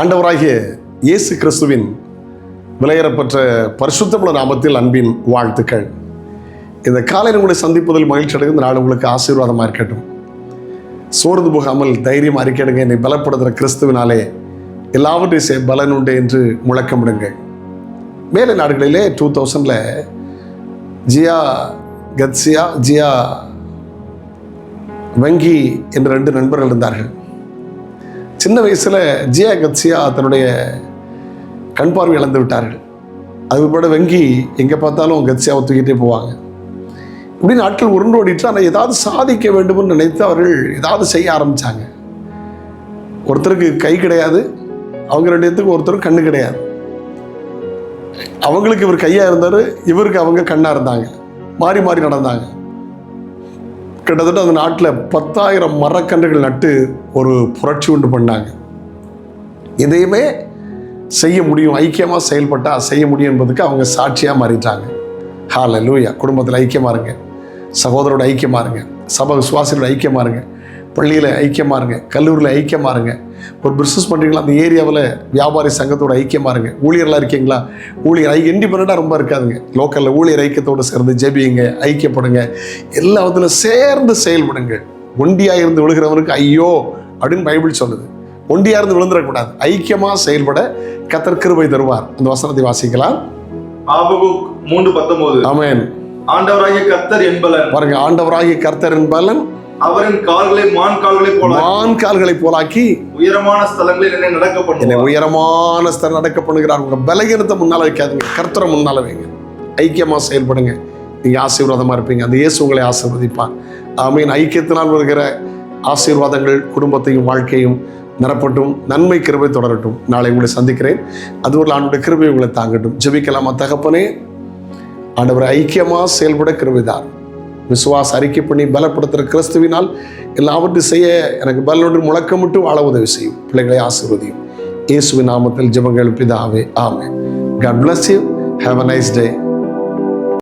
ஆண்டவராகிய இயேசு கிறிஸ்துவின் விலையேறப்பட்ட பரிசுத்தமுள்ள நாமத்தில் அன்பின் வாழ்த்துக்கள். இந்த காலையில் உங்களை சந்திப்பதில் மகிழ்ச்சி அடைந்து நாள் உங்களுக்கு ஆசீர்வாதமாக இருக்கட்டும். சோர்ந்து போகாமல் தைரியம் அறிக்கையிடுங்க என்னை பலப்படுத்துகிற கிறிஸ்துவினாலே எல்லாவற்றையும் சே பலன் உண்டு என்று முழக்கமிடுங்கள். மேலை நாடுகளிலே டூ தௌசண்டில் ஜியா கத்சியா ஜியா வங்கி என்ற ரெண்டு நண்பர்கள் இருந்தார்கள். சின்ன வயசில் ஜியா கத்சியா தன்னுடைய கண் பார்வை இழந்து விட்டார்கள். அது உட்பட வங்கி எங்கே பார்த்தாலும் கத்சியாவை தூக்கிட்டே போவாங்க. இப்படி நாட்கள் உருண்டு ஓடிட்டு ஆனால் ஏதாவது சாதிக்க வேண்டும்னு நினைத்து அவர்கள் ஏதாவது செய்ய ஆரம்பித்தாங்க ஒருத்தருக்கு கை கிடையாது அவங்க ரெண்டு பேத்துக்கு ஒருத்தருக்கு கண்ணு கிடையாது. அவங்களுக்கு இவர் கையாக இருந்தார் இவருக்கு அவங்க கண்ணாக இருந்தாங்க. மாறி மாறி நடந்தாங்க. கிட்டத்தட்ட அந்த நாட்டில் பத்தாயிரம் மரக்கன்றுகள் நட்டு ஒரு புரட்சி உண்டு பண்ணாங்க. இதையுமே செய்ய முடியும் ஐக்கியமாக செயல்பட்டால் செய்ய முடியும் என்பதுக்கு அவங்க சாட்சியாக மாறிட்டாங்க. ஹால லூயா குடும்பத்தில் ஐக்கியமாக இருங்க. சகோதரோட ஐக்கியமாக இருங்க. சபை விசுவாசிகளோட ஐக்கியமாக இருங்க. பள்ளியில் ஐக்கியமாக இருங்க கல்லூரியில் ஐக்கியமாக இருங்க. ஒரு பிஸ்னஸ் பண்ணுறீங்களா அந்த ஏரியாவில் வியாபாரி சங்கத்தோட ஐக்கியமாக இருங்க. ஊழியர்லாம் இருக்கீங்களா? ஊழியர் ஐ இண்டிபெண்ட்டாக ரொம்ப இருக்காதுங்க. லோக்கலில் ஊழியர் ஐக்கியத்தோடு சேர்ந்து ஜெபியுங்க ஐக்கியப்படுங்க. எல்லா விதத்தில் சேர்ந்து செயல்படுங்கள் ஒண்டியாக இருந்து விழுகிறவனுக்கு ஐயோ அப்படின்னு பைபிள் சொல்லுது. ஒண்டியாக இருந்து விழுந்துடக்கூடாது. ஐக்கியமாக செயல்பட கத்தர் கிருபை தருவார். அந்த வசனத்தை வாசிக்கலாம். மூன்று பத்தொன்பது. ஆமென். ஆண்டவராகிய கர்த்தர் என்பலன். பாருங்க ஆண்டவராகிய கர்த்தர் என்பலன் அவரின் கால்களை மான் கால்களை போல மான் கால்களை போலாக்கி உயரமான ஸ்தலங்களில் என்னை நடக்க என்னை பண்ணுவார் உயரமான ஸ்தலம் நடக்க பண்ணுகிறார். உங்க பலகீனத்தை முன்னால வைக்காதீங்க. கர்த்தரை முன்னால வைங்க. ஐக்கியமா செயல்படுங்க. நீங்க ஆசீர்வாதமா இருப்பீங்க. அந்த இயேசு உங்களை ஆசீர்வதிப்பார். ஆமீன். ஐக்கியத்தினால் வருகிற ஆசீர்வாதங்கள் குடும்பத்தையும் வாழ்க்கையும் நிரப்பட்டும். நன்மை கிருபை தொடரட்டும். நாளை உங்களை சந்திக்கிறேன். அது ஒரு ஆண்டுடைய கிருபை உங்களை தாங்கட்டும். ஜெபிக்கலாமா தகப்பனே? ஆண்டவர் ஐக்கியமா செயல்பட கிருபைதார் விசுவாச அறிக்கை பண்ணி பலப்படுத்துகிற கிறிஸ்துவினால் எல்லாவற்றையும் செய்ய எனக்கு பலனொன்று முழக்கமிட்டு வாழ உதவி செய்யும். பிள்ளைகளை ஆசீர்வதியும். இயேசுவின் நாமத்தில் ஜெபங்கள் பிதாவே. ஆமே God bless you have a nice day